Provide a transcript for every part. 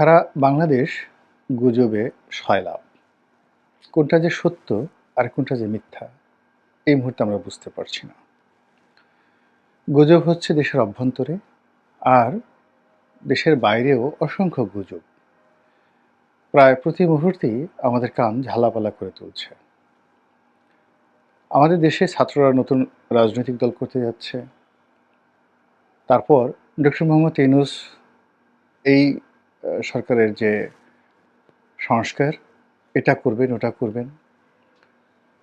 সারা বাংলাদেশ গুজবে সয়লাভ কোনটা যে সত্য আর কোনটা যে মিথ্যা, এই মুহূর্তে আমরা বুঝতে পারছি না। গুজব হচ্ছে দেশের অভ্যন্তরে আর দেশের বাইরেও অসংখ্য গুজব। প্রায় প্রতি মুহূর্তেই আমাদের কান ঝালাপালা করে তুলছে। আমাদের দেশে ছাত্ররা নতুন রাজনৈতিক দল করতে যাচ্ছে। তারপর ডক্টর মোহাম্মদ ইউনুস এই সরকারের যে সংস্কার, এটা করবেন, ওটা করবেন।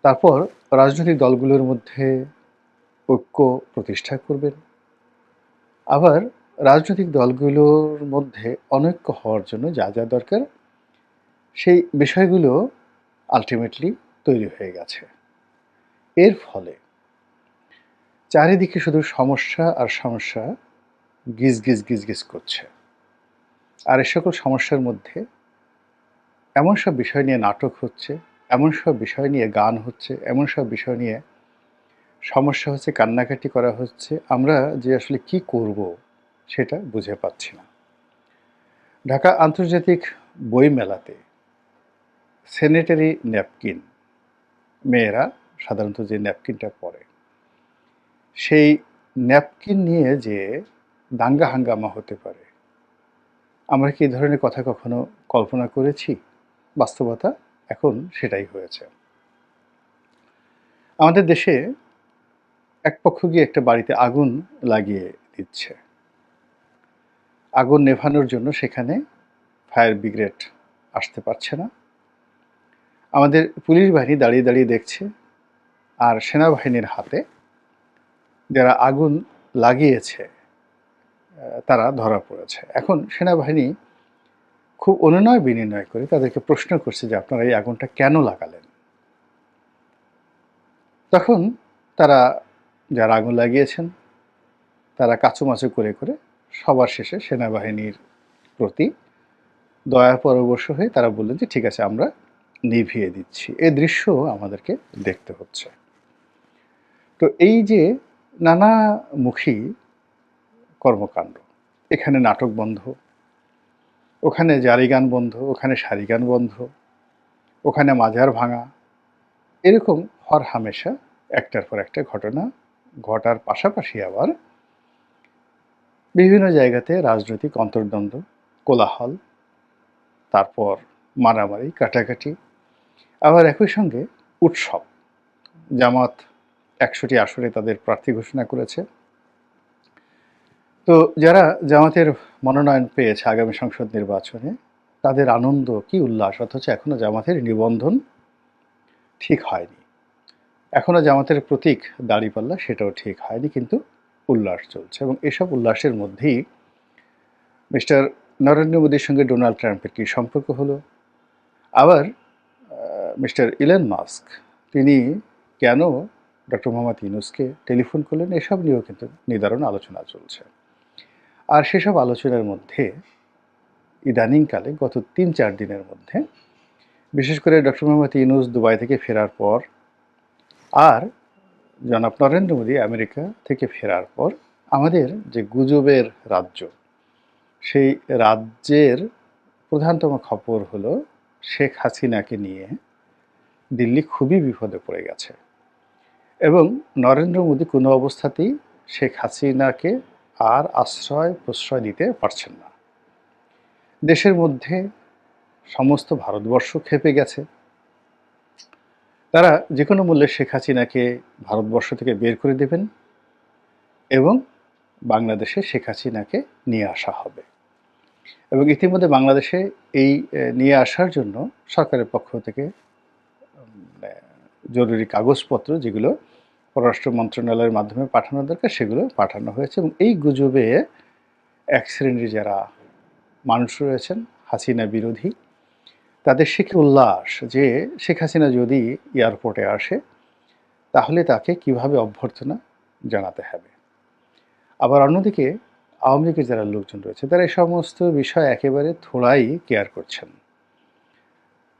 তারপর রাজনৈতিক দলগুলোর মধ্যে ঐক্য প্রতিষ্ঠা করবেন। আবার রাজনৈতিক দলগুলোর মধ্যে অনৈক্য হওয়ার জন্য যা যা দরকার, সেই বিষয়গুলো আলটিমেটলি তৈরি হয়ে গেছে। এর ফলে চারিদিকে শুধু সমস্যা আর সমস্যা গিজ গিজ গিজ গিজ করছে। আর এই সকল সমস্যার মধ্যে এমন সব বিষয় নিয়ে নাটক হচ্ছে, এমন সব বিষয় নিয়ে গান হচ্ছে, এমন সব বিষয় নিয়ে সমস্যা হচ্ছে, কান্নাকাটি করা হচ্ছে, আমরা যে আসলে কি করব সেটা বুঝে পাচ্ছি না। ঢাকা আন্তর্জাতিক বই মেলাতে স্যানিটারি ন্যাপকিন, মেয়েরা সাধারণত যে ন্যাপকিনটা পরে, সেই ন্যাপকিন নিয়ে যে দাঙ্গা হাঙ্গামা হতে পারে আমরা কি ধরনের কথা কখনো কল্পনা করেছি? বাস্তবতা এখন সেটাই হয়েছে। আমাদের দেশে এক পক্ষ গিয়ে একটা বাড়িতে আগুন লাগিয়ে দিচ্ছে। আগুন নেভানোর জন্য সেখানে ফায়ার ব্রিগেড আসতে পারছে না। আমাদের পুলিশ বাহিনী দাঁড়িয়ে দাঁড়িয়ে দেখছে আর সেনাবাহিনীর হাতে যারা আগুন লাগিয়েছে তারা ধরা পড়েছে। এখন সেনাবাহিনী খুব অনুনয় বিনিময় করে তাদেরকে প্রশ্ন করছে যে আপনারা এই আগুনটা কেন লাগালেন? তখন তারা যারা আগুন লাগিয়েছেন, তারা কাচুমাচু করে করে সবার শেষে সেনাবাহিনীর প্রতি দয়া পরবশ হয়ে তারা বললেন যে, ঠিক আছে, আমরা নিভিয়ে দিচ্ছি। এ দৃশ্য আমাদেরকে দেখতে হচ্ছে। তো এই যে নানামুখী কর্মকাণ্ড। এখানে নাটক বন্ধ। ওখানে জারি গান বন্ধ, ওখানে সারি গান বন্ধ, ওখানে মাজার ভাঙা। এরকম হর হামেশা একটার পর একটা ঘটনা ঘটার পাশাপাশি আবার বিভিন্ন জায়গাতে রাজনৈতিক অন্তর্দ্বন্দ্ব, কোলাহল, তারপর মারামারি, কাটাকাটি, আবার একই সঙ্গে উৎসব। জামাত একশোটি আসরে তাদের প্রার্থী ঘোষণা করেছে। তো যারা জামাতের মনোনয়ন পেয়েছে আগামী সংসদ নির্বাচনে, তাদের আনন্দ কি উল্লাস? অথচ এখনও জামাতের নিবন্ধন ঠিক হয়নি। এখনও জামাতের প্রতীক দাড়িপাল্লা সেটাও ঠিক হয়নি, কিন্তু উল্লাস চলছে এবং এসব উল্লাসের মধ্যেই মিস্টার নরেন্দ্র মোদীর সঙ্গে ডোনাল্ড ট্রাম্পের কী সম্পর্ক হলো? আবার মিস্টার ইলেন মাস্ক, তিনি কেন ডক্টর মোহাম্মদ ইউনুসকে টেলিফোন করলেন? এসব নিয়েও কিন্তু নিদারুণ আলোচনা চলছে। আর সেসব আলোচনার মধ্যে ইদানিংকালে গত তিন চার দিনের মধ্যে, বিশেষ করে ডক্টর মোহাম্মদ ইউনুস দুবাই থেকে ফেরার পর আর জনাব নরেন্দ্র মোদী আমেরিকা থেকে ফেরার পর আমাদের যে গুজবের রাজ্য, সেই রাজ্যের প্রধানতম খবর হলো শেখ হাসিনাকে নিয়ে দিল্লি খুবই বিপদে পড়ে গেছে। এবং নরেন্দ্র মোদী কোনো অবস্থাতেই শেখ হাসিনাকে আর আশ্রয়, প্রশ্রয় দিতে পারছেন না। দেশের মধ্যে সমস্ত ভারতবর্ষ খেপে গেছে। তারা যে কোনো মূল্যে শেখ হাসিনাকে ভারতবর্ষ থেকে বের করে দেবেন এবং বাংলাদেশে শেখ হাসিনাকে নিয়ে আসা হবে। এবং ইতিমধ্যে বাংলাদেশে এই নিয়ে আসার জন্য সরকারের পক্ষ থেকে জরুরি কাগজপত্র যেগুলো পররাষ্ট্র মন্ত্রণালয়ের মাধ্যমে পাঠানো দরকার, সেগুলো পাঠানো হয়েছে এবং এই গুজবে এক শ্রেণির যারা মানুষ রয়েছেন, হাসিনা বিরোধী, তাদের শিখে উল্লাস যে শেখ হাসিনা যদি এয়ারপোর্টে আসে, তাহলে তাকে কীভাবে অভ্যর্থনা জানাতে হবে। আবার অন্যদিকে আওয়ামী লীগের যারা লোকজন রয়েছে, তারা এই সমস্ত বিষয় একেবারে থোড়াই কেয়ার করছেন।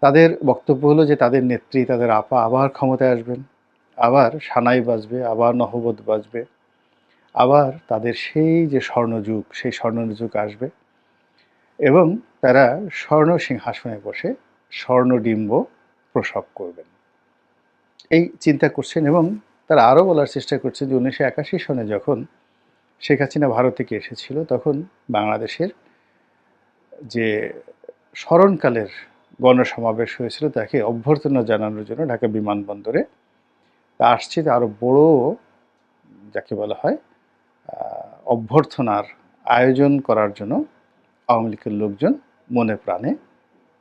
তাদের বক্তব্য হলো যে তাদের নেত্রী, তাদের আপা আবার ক্ষমতায় আসবেন। আবার সানাই বাজবে, আবার নহবত বাজবে, আবার তাদের সেই যে স্বর্ণযুগ, সেই স্বর্ণযুগ আসবে এবং তারা স্বর্ণ সিংহাসনে বসে স্বর্ণডিম্ব প্রসব করবেন। এই চিন্তা করছেন এবং তারা আরও বলার চেষ্টা করছে যে উনিশশো একাশি সনে যখন শেখ হাসিনা ভারত থেকে এসেছিল, তখন বাংলাদেশের যে স্মরণকালের গণসমাবেশ হয়েছিল, তাকে অভ্যর্থনা জানানোর জন্য ঢাকা বিমানবন্দরে আসছে আরও বড় যাকে বলা হয় অভ্যর্থনার আয়োজন করার জন্য আওয়ামী লীগের লোকজন মনে প্রাণে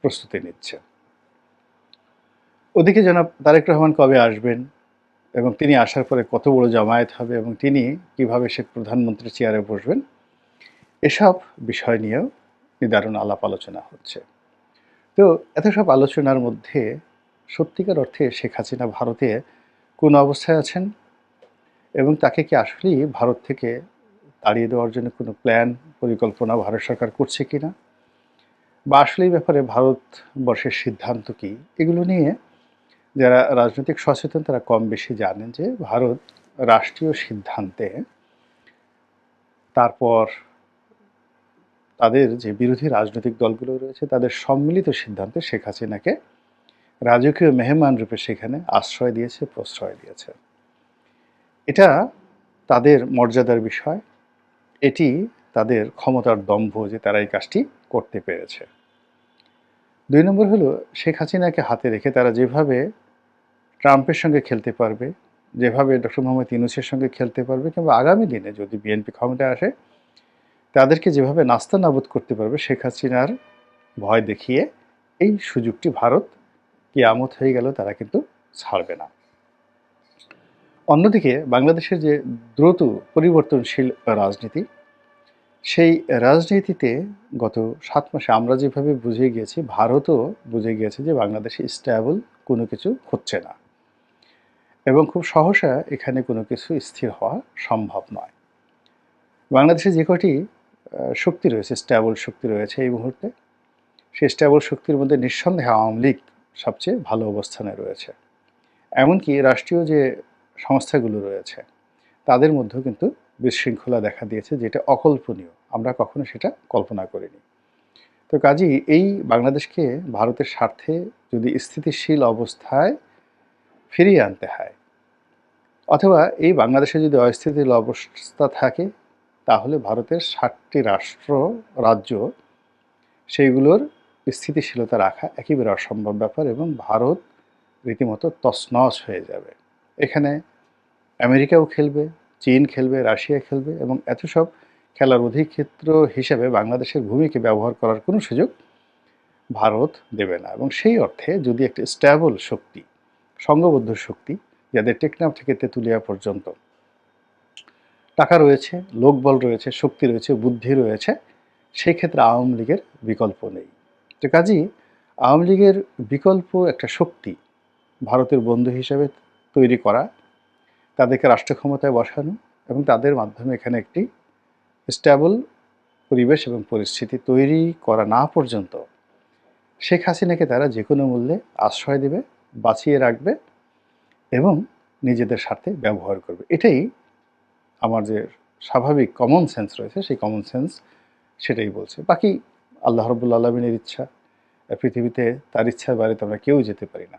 প্রস্তুতি নিচ্ছে। ওদিকে জনাব তারেক রহমান কবে আসবেন এবং তিনি আসার পরে কত বড় জামায়াত হবে এবং তিনি কীভাবে সে প্রধানমন্ত্রী চেয়ারে বসবেন, এসব বিষয় নিয়েও নিদারুণ আলাপ আলোচনা হচ্ছে। তো এত সব আলোচনার মধ্যে সত্যিকার অর্থে শেখ হাসিনা ভারতে কোন অবস্থায় আছেন? এবং তাকে কি আসলেই ভারত থেকে তাড়িয়ে দেওয়ার জন্য কোনো প্ল্যান পরিকল্পনা ভারত সরকার করছে কি না বা আসলে এই ব্যাপারে ভারতবর্ষের সিদ্ধান্ত কি? এগুলো নিয়ে যারা রাজনৈতিক সচেতন, তারা কম বেশি জানেন যে ভারত রাষ্ট্রীয় সিদ্ধান্তে তারপর তাদের যে বিরোধী রাজনৈতিক দলগুলো রয়েছে, তাদের সম্মিলিত সিদ্ধান্তে শেখ হাসিনাকে রাজকীয় মেহমান রূপে সেখানে আশ্রয় দিয়েছে, প্রশ্রয় দিয়েছে। এটা তাদের মর্যাদার বিষয়। এটি তাদের ক্ষমতার দম্ভ যে তারা এই কাজটি করতে পেরেছে। দুই নম্বর হলো, শেখ হাসিনাকে হাতে রেখে তারা যেভাবে ট্রাম্পের সঙ্গে খেলতে পারবে, যেভাবে ডক্টর মোহাম্মদ ইউনুসের সঙ্গে খেলতে পারবে কিংবা আগামী দিনে যদি বিএনপি ক্ষমতায় আসে, তাদেরকে যেভাবে নাস্তা নাবুদ করতে পারবে, শেখ হাসিনার ভয় দেখিয়ে এই সুযোগটি ভারত কিয়ামত হয়ে গেল, তারা কিন্তু ছাড়বে না। অন্যদিকে বাংলাদেশের যে দ্রুত পরিবর্তনশীল রাজনীতি, সেই রাজনীতিতে গত সাত মাসে আমরা যেভাবে বুঝে গিয়েছি, ভারতও বুঝে গিয়েছে যে বাংলাদেশে স্ট্যাবল কোনো কিছু হচ্ছে না। এবং খুব সহসা এখানে কোনো কিছু স্থির হওয়া সম্ভব নয়। বাংলাদেশে যে কটি শক্তি রয়েছে স্ট্যাবল শক্তি রয়েছে এই মুহূর্তে, সেই স্ট্যাবল শক্তির মধ্যে নিঃসন্দেহে আওয়ামী লীগ সবচেয়ে ভালো অবস্থানে রয়েছে। এমনকি রাষ্ট্রীয় যে সংস্থাগুলো রয়েছে, তাদের মধ্যেও কিন্তু বিশৃঙ্খলা দেখা দিয়েছে, যেটা অকল্পনীয়। আমরা কখনো সেটা কল্পনা করিনি। তো কাজেই এই বাংলাদেশকে ভারতের স্বার্থে যদি স্থিতিশীল অবস্থায় ফিরিয়ে আনতে হয়, অথবা এই বাংলাদেশে যদি অস্থিতিশীল অবস্থা থাকে, তাহলে ভারতের ষাটটি রাষ্ট্র, রাজ্য, সেইগুলোর স্থিতিশীলতা রাখা একেবারে অসম্ভব ব্যাপার এবং ভারত রীতিমতো তছনছ হয়ে যাবে। এখানে আমেরিকাও খেলবে, চীন খেলবে, রাশিয়া খেলবে এবং এত সব খেলার অধিক্ষেত্র হিসেবে বাংলাদেশের ভূমিকে ব্যবহার করার কোনো সুযোগ ভারত দেবে না এবং সেই অর্থে যদি একটি স্ট্যাবল শক্তি সংঘবদ্ধ শক্তি, যাদের টেকনাফ থেকে তেঁতুলিয়া পর্যন্ত টাকা রয়েছে, লোকবল রয়েছে, শক্তি রয়েছে, বুদ্ধি রয়েছে, সেই ক্ষেত্রে আওয়ামী লীগের বিকল্প নেই। তো কাজী আওয়ামী লীগের বিকল্প একটা শক্তি ভারতের বন্ধু হিসেবে তৈরি করা, তাদেরকে রাষ্ট্র ক্ষমতায় বসানো এবং তাদের মাধ্যমে এখানে একটি স্ট্যাবল পরিবেশ এবং পরিস্থিতি তৈরি করা না পর্যন্ত শেখ হাসিনাকে তারা যে কোনো মূল্যে আশ্রয় দেবে, বাঁচিয়ে রাখবে এবং নিজেদের স্বার্থে ব্যবহার করবে। এটাই আমার যে স্বাভাবিক কমন সেন্স রয়েছে, সেই কমন সেন্স সেটাই বলছে। বাকি আল্লাহ রবুল্লা আলমিনের ইচ্ছা পৃথিবীতে তার ইচ্ছার বাইরে তো আমরা কেউ যেতে পারি না।